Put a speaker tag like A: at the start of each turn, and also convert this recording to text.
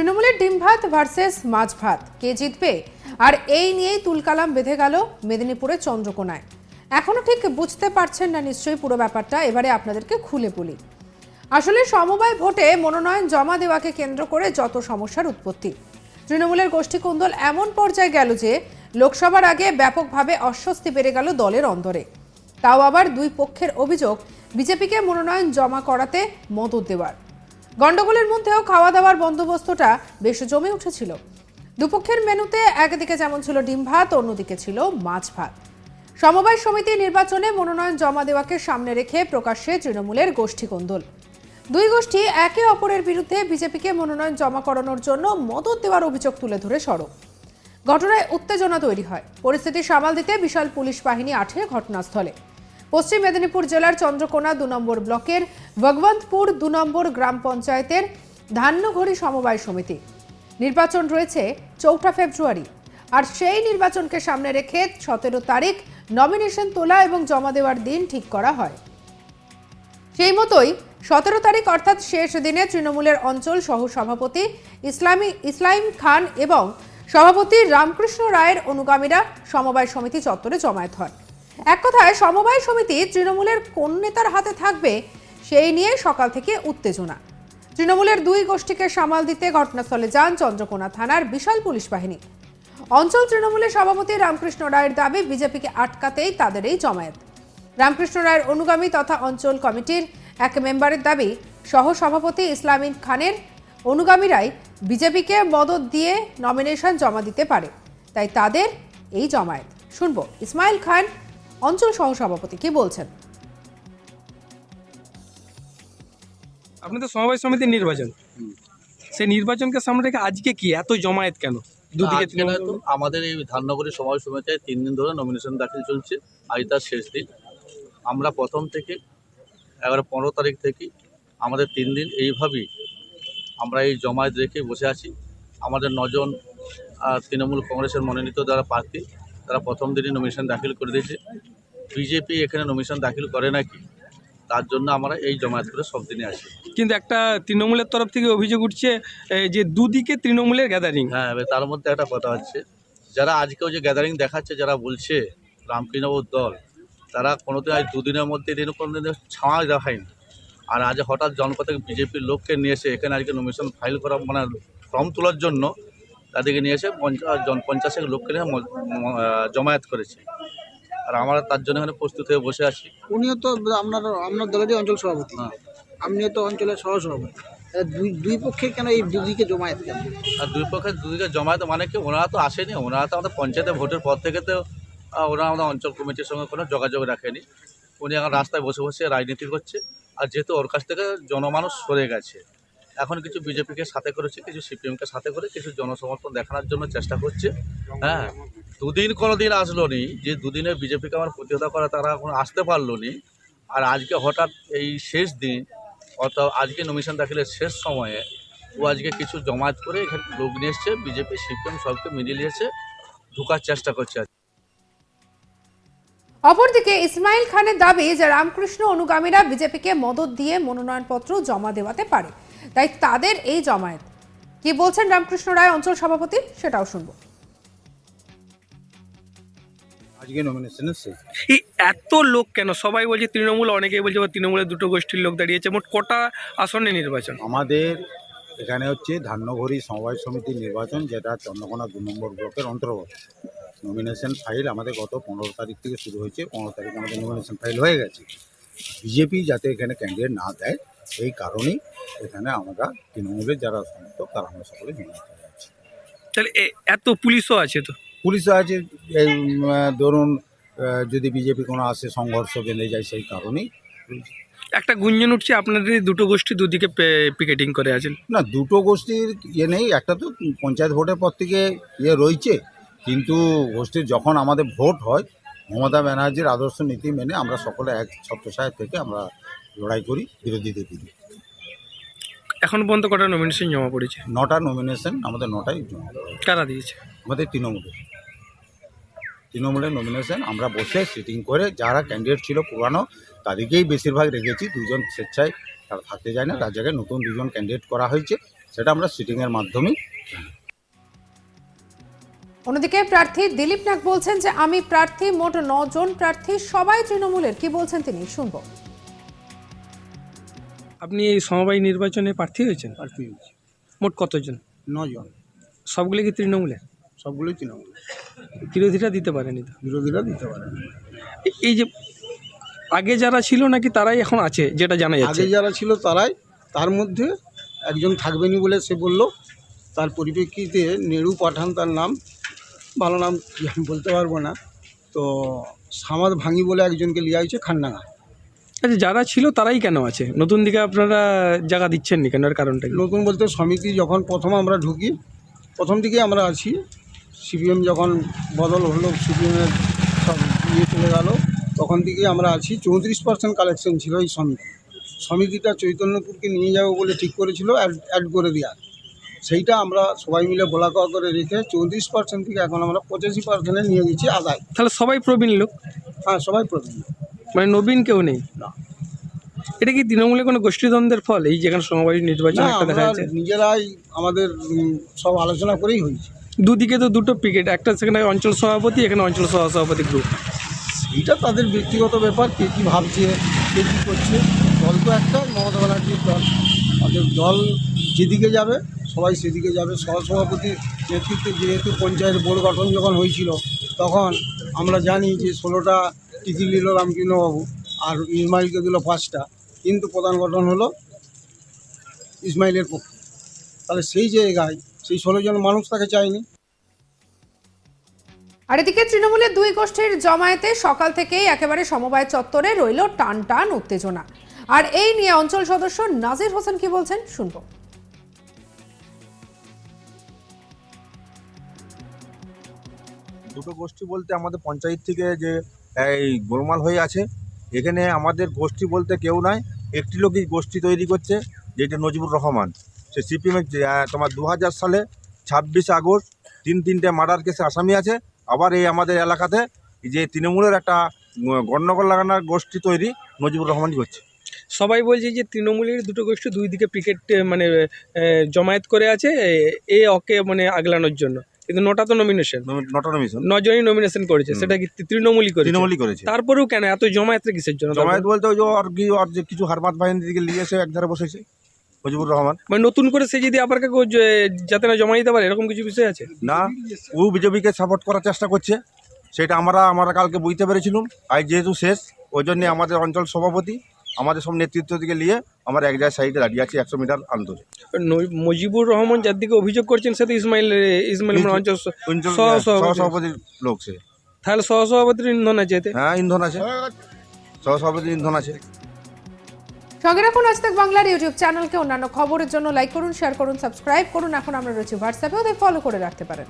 A: তৃণমূলের ডিম ভাত ভার্সেস মাছ ভাত। কে জিতবে? আর এই নিয়েই তুলকালাম বেঁধে গেল মেদিনীপুরের চন্দ্রকোনায়। এখনও ঠিক বুঝতে পারছেন না নিশ্চয়ই পুরো ব্যাপারটা, এবারে আপনাদেরকে খুলে বলি। আসলে সমবায় ভোটে মনোনয়ন জমা দেওয়াকে কেন্দ্র করে যত সমস্যার উৎপত্তি। তৃণমূলের গোষ্ঠী কুন্দল এমন পর্যায়ে গেল যে, লোকসভার আগে ব্যাপকভাবে অস্বস্তি বেড়ে গেল দলের অন্দরে। তাও আবার দুই পক্ষের অভিযোগ, বিজেপিকে মনোনয়ন জমা করাতে মদত দেওয়ার। গন্ডগোলের মধ্যেও খাওয়া দাওয়ার বন্দোবস্তটা বেশ জমে উঠেছিল। দুপক্ষের মেনুতে একদিকে যেমন ছিল ডিম ভাত, অন্যদিকে ছিল মাছ ভাত। সমবায় সমিতি নির্বাচনে মনোনয়ন জমা দেওয়াকে সামনে রেখে প্রকাশ্যে তৃণমূলের গোষ্ঠী কোন্দল দুই গোষ্ঠী একে অপরের বিরুদ্ধে বিজেপিকে মনোনয়ন জমা করানোর জন্য মদত দেওয়ার অভিযোগ তুলে ধরে সড়ক ঘটনায় উত্তেজনা তৈরি হয়। পরিস্থিতি সামাল দিতে বিশাল পুলিশ বাহিনী আঠে ঘটনাস্থলে। পশ্চিম মেদিনীপুর জেলার চন্দ্রকোনা দু নম্বর ব্লকের ভগবন্তপুর দু নম্বর গ্রাম পঞ্চায়েতের ধান্যঘড়ি সমবায় সমিতি। নির্বাচন রয়েছে চৌঠা ফেব্রুয়ারি। আর সেই নির্বাচনকে সামনে রেখে সতেরো তারিখ নমিনেশন তোলা এবং জমা দেওয়ার দিন ঠিক করা হয়। সেই মতোই সতেরো তারিখ অর্থাৎ শেষ দিনে তৃণমূলের অঞ্চল সহ সভাপতি ইসলামী ইসলাইম খান এবং সভাপতি রামকৃষ্ণ রায়ের অনুগামীরা সমবায় সমিতি চত্বরে জমায়েত হন এক কথায় সমবায় সমিতি তৃণমূলের কোন নেতার হাতে থাকবে, সেই নিয়ে সকাল থেকে উত্তেজনা। তৃণমূলের দুই গোষ্ঠীকে সামাল দিতে ঘটনাস্থলে যান চন্দ্রকোনা থানার বিশাল পুলিশ বাহিনী। অঞ্চল তৃণমূলের সভাপতি রামকৃষ্ণ রায়ের দাবি, বিজেপিকে আটকাতেই তাদের এই জমায়েত। রামকৃষ্ণ রায়ের অনুগামী তথা অঞ্চল কমিটির এক মেম্বারের দাবি সহ সভাপতি ইসলামিন খানের অনুগামীরাই বিজেপিকে মদত দিয়ে নমিনেশন জমা দিতে পারে, তাই তাদের এই জমায়েত। শুনব, ইসমাইল খান অঞ্চল সহ সভাপতি কি বলছেন?
B: আপনাদের সমবায় সমিতির নির্বাচন। সেই নির্বাচনকে সামনে রেখে আজকে কি? এত জমায়েত কেন? দুদিকে
C: আমাদের এই ধান্যগরী সমাজ সমিতিতে তিন দিন ধরে নমিনেশন দাখিল চলছে। আজ তার শেষ দিন। আমরা প্রথম থেকে এগারো পনেরো তারিখ থেকে আমাদের তিন দিন এইভাবেই আমরা এই জমায়েত রেখে বসে আছি। আমাদের নজন তৃণমূল কংগ্রেসের মনোনীত যারা প্রার্থী তারা প্রথম দিনই নমিনেশন দাখিল করে দিয়েছে। বিজেপি এখানে নমিনেশন দাখিল করে নাকি? তার জন্য আমরা এই জমায়েত করে সব দিনে আসি।
B: কিন্তু একটা তৃণমূলের তরফ থেকে অভিযোগ উঠছে যে দুদিকে তৃণমূলের গ্যাদারিং
C: হ্যাঁ তার মধ্যে একটা কথা হচ্ছে যারা আজকেও যে গ্যাদারিং দেখাচ্ছে যারা বলছে রামকৃষ্ণবাবুর দল তারা কোনোদিন আজ দুদিনের মধ্যে এদিন কোনো দিন ছাওয়া দেখায়নি। আর আজ হঠাৎ জনপথে বিজেপির লোককে নিয়ে এসে এখানে আজকে নমিনেশন ফাইল করা মানে ফর্ম তোলার জন্য তাদেরকে নিয়ে এসে পঞ্চাশ জন পঞ্চাশেক লোককে নিয়ে জমায়েত করেছে। আর আমরা তার জন্য এখানে প্রস্তুত হয়ে বসে আছি।
D: উনিও তো আপনার আপনার দলেরই অঞ্চল সভাপতি।
C: হ্যাঁ।
D: আপনিও তো অঞ্চলের সহ সভাপতি দুই দুই পক্ষে কেন এই দুদিকে জমায়েত কেন?
C: আর দুই পক্ষে দুদিকে জমায়েত মানে কি? ওনারা তো আসেনি। ওনারা তো আমাদের পঞ্চায়েতে ভোটের পর থেকে তো ওনারা আমাদের অঞ্চল কমিটির সঙ্গে কোনো যোগাযোগ রাখেনি। উনি এখন রাস্তায় বসে বসে রাজনীতি করছে। আর যেহেতু ওর কাছ থেকে জনমানুষ সরে গেছে এখন কিছু বিজেপিকে সাথে করেছে, কিছু সিপিএমকে সাথে করে কিছু জনসমর্থন দেখানোর জন্য চেষ্টা করছে। হ্যাঁ দুদিন কোনো দিন আসলো নি, যে দুদিনে বিজেপিকে আমার প্রতিহত করা তারা এখন আসতে পারল নি। আর আজকে হঠাৎ এই শেষ দিন, অর্থাৎ আজকে নমিশন দাখিলের শেষ সময়ে, ও আজকে কিছু জমায়েত করে এখানে লোক নিয়ে এসছে, বিজেপি, সিপিএম সবকে মিলিয়ে নিয়েছে, ঢোকার চেষ্টা করছে।
A: অপরদিকে ইসমাইল খানের দাবি যে রামকৃষ্ণ অনুগামীরা বিজেপিকে মদত দিয়ে মনোনয়নপত্র জমা দেওয়াতে পারে। তাই তাদের এই জমায়েত। কি বলছেন রামকৃষ্ণ রায় অঞ্চল সভাপতি? সেটাও শুনব।
E: আজকে নমিনেশনের শেষ
B: এত লোক কেন? সবাই বলছে তৃণমূল অনেকেই বলছে তৃণমূলের দুটো গোষ্ঠীর লোক দাঁড়িয়েছে। মোট কটা আসনে নির্বাচন?
E: আমাদের এখানে হচ্ছে ধান্যঘড়ি সমবায় সমিতির নির্বাচন যেটা চন্দ্রকোনা দু নম্বর ব্লকের অন্তর্গত। নমিনেশন ফাইল আমাদের গত পনেরো তারিখ থেকে শুরু হয়েছে পনেরো তারিখ আমাদের নমিনেশন ফাইল হয়ে গেছে। বিজেপি যাতে এখানে ক্যান্ডিডেট না দেয় এই কারণেই এখানে আমরা তৃণমূলের যারা সমর্থক তারা আমরা সকলে করে আছি
B: তাহলে এত পুলিশও আছে তো?
E: পুলিশও আছে এই ধরুন যদি বিজেপি কোনো আসে সংঘর্ষ বেঁধে যায় সেই কারণেই
B: একটা গুঞ্জন উঠছে আপনাদের দুটো গোষ্ঠী দুদিকে পিকেটিং করে আছেন।
E: না দুটো গোষ্ঠীর ইয়ে নেই একটা তো পঞ্চায়েত ভোটের পর থেকে ইয়ে রয়েছে কিন্তু গোষ্ঠীর যখন আমাদের ভোট হয় মমতা ব্যানার্জির আদর্শ নীতি মেনে আমরা সকলে এক ছত্রছায়া থেকে আমরা লড়াই করি বিরোধীদের বিরুদ্ধে
B: এখন পর্যন্ত কটা নমিনেশন জমা পড়েছে?
E: নটা নমিনেশন আমাদের নটাই জমা।
B: কারা দিয়েছে?
E: আমাদের তৃণমূলের। তৃণমূলের নমিনেশন আমরা বসে সিটিং করে যারা ক্যান্ডিডেট ছিল পুরানো তাদেরকেই বেশিরভাগ রেখেছি। দুজন স্বেচ্ছায় তারা থাকতে যায় না তার জায়গায় নতুন দুজন ক্যান্ডিডেট করা হয়েছে সেটা আমরা সিটিংয়ের মাধ্যমেই
A: অন্যদিকে প্রার্থী দিলীপ নাগ বলছেন যে আমি প্রার্থী মোট নজন প্রার্থী সবাই তৃণমূলের। কি বলছেন তিনি? শুনব।
B: আপনি এই সমবায় নির্বাচনে প্রার্থী হয়েছেন?
F: প্রার্থী হয়েছে।
B: মোট কতজন?
F: নজন।
B: সবগুলো কি তৃণমূলের
F: সবগুলোই তৃণমূল।
B: বিরোধীরা দিতে পারেনি তো?
F: বিরোধীরা দিতে
B: পারেনি। এই যে আগে যারা ছিল নাকি তারাই এখন আছে যেটা জানা যাচ্ছে?
F: আগে যারা ছিল তারাই তার মধ্যে একজন থাকবেনি বলে সে বলল। তার পরিপ্রেক্ষিতে নেড়ু পাঠান তার নাম। ভালো নাম কি আমি বলতে পারব না। তো সামাদ ভাঙি বলে একজনকে লিয়া হয়েছে খান্ডাঙ্গা।
B: আচ্ছা যারা ছিল তারাই কেন আছে? নতুন দিকে আপনারা জায়গা দিচ্ছেন না কেন? এর কারণটা কি?
F: নতুন বলতে সমিতি যখন প্রথম আমরা ঢুকি প্রথম দিকে আমরা আছি। সিপিএম যখন বদল হলো সিপিএমের সব ইয়ে চলে গেল তখন থেকে আমরা আছি। চৌত্রিশ পার্সেন্ট কালেকশন ছিল এই সমিতি। সমিতিটা চৈতন্যপুরকে নিয়ে যাব বলে ঠিক করেছিল অ্যাড অ্যাড করে দেওয়ার। সেইটা আমরা সবাই মিলে বলা কওয়া করে রেখে চৌত্রিশ পার্সেন্ট থেকে এখন আমরা পঁচাশি পার্সেন্টে নিয়ে গেছি আদায়।
B: তাহলে সবাই প্রবীণ লোক?
F: হ্যাঁ সবাই প্রবীণ
B: মানে নবীন কেউ নেই?
F: না।
B: এটা কি তৃণমূলে কোনো গোষ্ঠীদ্বন্দ্বের ফল? এই যেখানে সমবায় নির্বাচন একটা দেখা যাচ্ছে।
F: নিজেরাই আমাদের সব আলোচনা করেই হয়েছে।
B: দুদিকে তো দুটো পিকেট একটা সেখানে অঞ্চল সভাপতি এখানে অঞ্চল সহসভাপতি গ্রুপ
F: এটা তাদের ব্যক্তিগত ব্যাপার কে কী ভাবছে কে কী করছে। দল তো একটা মমতা ব্যানার্জির দল। আমাদের দল যেদিকে যাবে সবাই সেদিকে যাবে। সহসভাপতির নেতৃত্বে যেহেতু পঞ্চায়েত বোর্ড গঠন যখন হয়েছিল তখন আমরা জানি যে ষোলোটা টিকিট নিল রামকৃষ্ণবাবু আর ইসমাইলকে দিল পাঁচটা। কিন্তু প্রধান গঠন হলো ইসমাইলের পক্ষে। তাহলে সেই জায়গায় সেই ষোলো জন মানুষ তাকে চায়নি।
A: আর এদিকে তৃণমূলের দুই গোষ্ঠীর জমায়েতে সকাল থেকেই একেবারে সমবায় চত্বরে রইল টান টান উত্তেজনা। আর এই নিয়ে অঞ্চল সদস্য নাজির হোসেন কি বলছেন শুনব।
G: দুটো গোষ্ঠী বলতে আমাদের পঞ্চায়েত থেকে যে এই গোলমাল হয়ে আছে। এখানে আমাদের গোষ্ঠী বলতে কেউ নাই। একটি লোকই গোষ্ঠী তৈরি করছে, যেটা নজিবুর রহমান। সে সিপিএমের তোমার দু হাজার সালে ছাব্বিশে আগস্ট তিন তিনটে মার্ডার কেসে আসামি আছে। আবার এই আমাদের এলাকাতে যে তৃণমূলের একটা গণ্ডগোল লাগানোর গোষ্ঠী তৈরি নজিবুর রহমানই করছে।
B: সবাই বলছে যে তৃণমূলের দুটো গোষ্ঠী দুই দিকে পিকেট মানে জমায়েত করে আছে, এ অকে মানে আগলানোর জন্য। কিন্তু নটা তো নমিনেশন
G: নটন মিশন
B: নজনই নমিনেশন করেছে সেটা কি তৃণমূলই করেছে?
G: তৃণমূলই করেছে।
B: তারপরেও কেন? এত জমায়েতটা কিসের জন্য?
G: জমায়েত বলতে ওই যে ওর কি ওর যে কিছু হারমাত বাহিনীর দিকে নিয়ে এসে একধারে বসেছে নজিবুর রহমান।
B: মানে নতুন করে সে যদি আবার কাউকে জ- যাতে না জমা দিতে পারে এরকম কিছু বিষয় আছে?
G: না ও বিজেপিকে সাপোর্ট করার চেষ্টা করছে। সেটা আমরা আমরা কালকে বুঝতে পেরেছিলাম। আজ যেহেতু শেষ ওই জন্যে আমাদের অঞ্চল সভাপতি আমাদের সব নেতৃত্ব দিকে নিয়ে আমরা এক জায়গায় সাইডে দাঁড়িয়ে আছি একশো মিটার আন্তরে
B: ন- মুজিবুর রহমান যার দিকে অভিযোগ করছেন সে তো ইসমাইল ইসমাইল মানে অঞ্চল সহসভাপতি।
G: সহসভাপতির লোক সে।
B: তাহলে সহসভাপতির ইন্ধন আছে
G: হ্যাঁ ইন্ধন আছে। সহসভাপতির ইন্ধন আছে।
A: সঙ্গে রাখুন আজ তাক বাংলার ইউটিউব চ্যানেলকে। অন্যান্য খবরের জন্য লাইক করুন শেয়ার করুন সাবস্ক্রাইব করুন। এখন আমরা রয়েছি হোয়াটসঅ্যাপে ওদের ফলো করে রাখতে পারেন।